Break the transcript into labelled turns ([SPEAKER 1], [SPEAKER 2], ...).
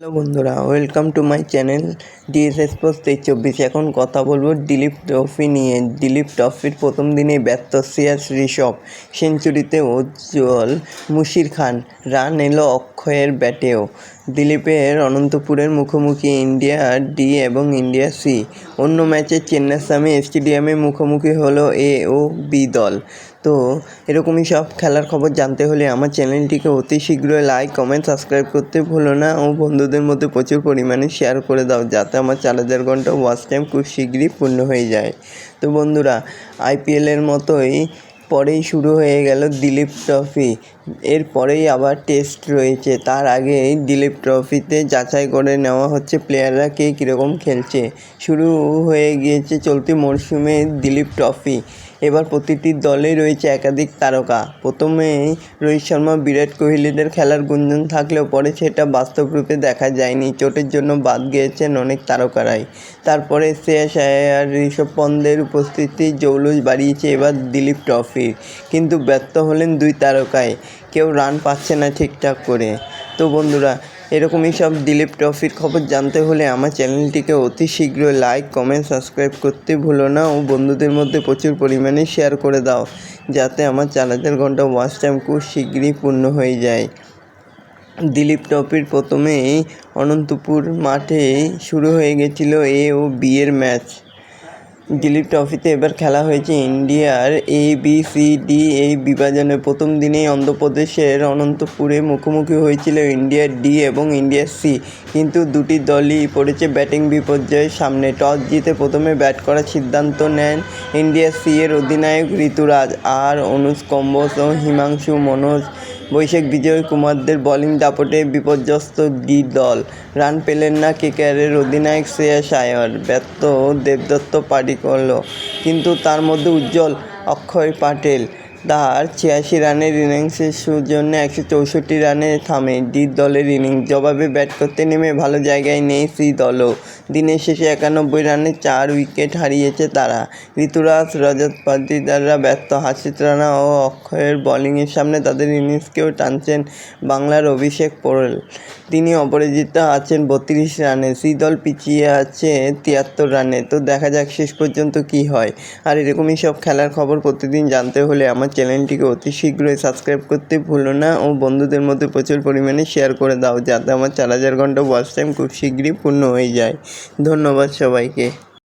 [SPEAKER 1] Hello বন্ধুরা, welcome to my channel DSS post তেইশ চব্বিশ। এখন কথা বলব দিলীপ ট্রফি নিয়ে। দিলীপ ট্রফির প্রথম দিনে ব্যর্থ সিয়াস ঋষভ, সেঞ্চুরিতে উজ্জ্বল মুশির খান, রান এলো অক্ষয়ের ব্যাটেও। দিলীপের অনন্তপুরের মুখোমুখি ইন্ডিয়া ডি এবং ইন্ডিয়া সি। অন্য ম্যাচে চেন্নাস্বামী স্টেডিয়ামে মুখোমুখি হলো এ ও বি দল। তো এরকমই সব খেলার খবর জানতে হলে আমার চ্যানেলটিকে অতি শীঘ্রই লাইক কমেন্ট সাবস্ক্রাইব করতে ভুলো না ও বন্ধুদের মধ্যে প্রচুর পরিমাণে শেয়ার করে দাও যাতে আমার চার হাজার ঘণ্টা ওয়াচ টাইম খুব শীঘ্রই পূর্ণ হয়ে যায়। তো বন্ধুরা আইপিএলের মতোই পরেই শুরু হয়ে গেল দিলীপ ট্রফি এরপরেই আবার টেস্ট রয়েছে। তার আগেই দিলীপ ট্রফিতে যাচাই করে নেওয়া হচ্ছে প্লেয়াররা কে কীরকম খেলছে। শুরু হয়ে গিয়েছে চলতি মরশুমে দিলীপ ট্রফি এবার প্রতিটি দলেই রয়েছে একাধিক তারকা। প্রথমেই রোহিত শর্মা, বিরাট কোহলিদের খেলার গুঞ্জন থাকলেও পরে সেটা বাস্তব রূপে দেখা যায়নি। চোটের জন্য বাদ গিয়েছেন অনেক তারকারাই। তারপরে শ্রেয়াস আয়ার ঋষভ পন্দের উপস্থিতি জৌলুস বাড়িয়েছে এবার দিলীপ ট্রফির কিন্তু ব্যর্থ হলেন দুই তারকায় কেউ রান পাচ্ছে না ঠিকঠাক করে। তো বন্ধুরা এরকমই সব দিলীপ ট্রফির খবর জানতে হলে আমার চ্যানেলটিকে অতি শীঘ্র লাইক, কমেন্ট, সাবস্ক্রাইব করতে ভুলো না ও বন্ধুদের মধ্যে প্রচুর পরিমাণে শেয়ার করে দাও, যাতে আমার চার হাজার ঘণ্টা ওয়াচ টাইম খুব শীঘ্রই পূর্ণ হয়ে যায়। দিলীপ ট্রফির প্রথমেই অনন্তপুর মাঠে শুরু হয়ে গেছিল এ ও বি এর ম্যাচ। দিলীপ ট্রফিতে এবার খেলা হয়েছে ইন্ডিয়ার এ বি সি ডি এই বিভাজনে। প্রথম দিনেই অন্ধ্রপ্রদেশের অনন্তপুরে মুখোমুখি হয়েছিল ইন্ডিয়ার ডি এবং ইন্ডিয়ার সি কিন্তু দুটি দলই পড়েছে ব্যাটিং বিপর্যয়ের সামনে। টস জিতে প্রথমে ব্যাট করার সিদ্ধান্ত নেন ইন্ডিয়ার সি এর অধিনায়ক ঋতুরাজ আর অনুজ কম্বোজ ও হিমাংশু মনোজ। বৈশাখ বিজয় কুমারদের বোলিং দাপটে বিপর্যস্ত ডি দল। রান পেলেন না কেকেআরের অধিনায়ক শ্রেয়া আয়ার ব্যর্থ দেবদত্ত পাডিকল কিন্তু তার মধ্যে উজ্জ্বল অক্ষয় পাটেল। তার ছিয়াশি রানের ইনিংসের জন্য একশো চৌষট্টি রানে থামে। ডি দলের ইনিংস জবাবে ব্যাট করতে নেমে ভালো জায়গায় নেই সি দলও। দিনের শেষে একানব্বই রানে চার উইকেট হারিয়েছে তারা। ঋতুরাজ, রজত পাতিদাররা ব্যর্থ হাসিত রানা ও অক্ষয়ের বোলিংয়ের সামনে তাদের ইনিংসকেও টানছেন বাংলার অভিষেক পোরেল। তিনি অপরাজিতা আছেন বত্রিশ রানে। দল পিছিয়ে আছে তিয়াত্তর রানে। তো দেখা যাক শেষ পর্যন্ত কি হয়। আর এরকমই সব খেলার খবর প্রতিদিন জানতে হলে আমার চ্যানেলটিকে অতি শীঘ্রই সাবস্ক্রাইব করতে ভুলো না ও বন্ধুদের মধ্যে প্রচুর পরিমাণে শেয়ার করে দাও, যাতে আমার চার হাজার ঘণ্টা ওয়াচ টাইম খুব শীঘ্রই পূর্ণ হয়ে যায়। ধন্যবাদ সবাইকে।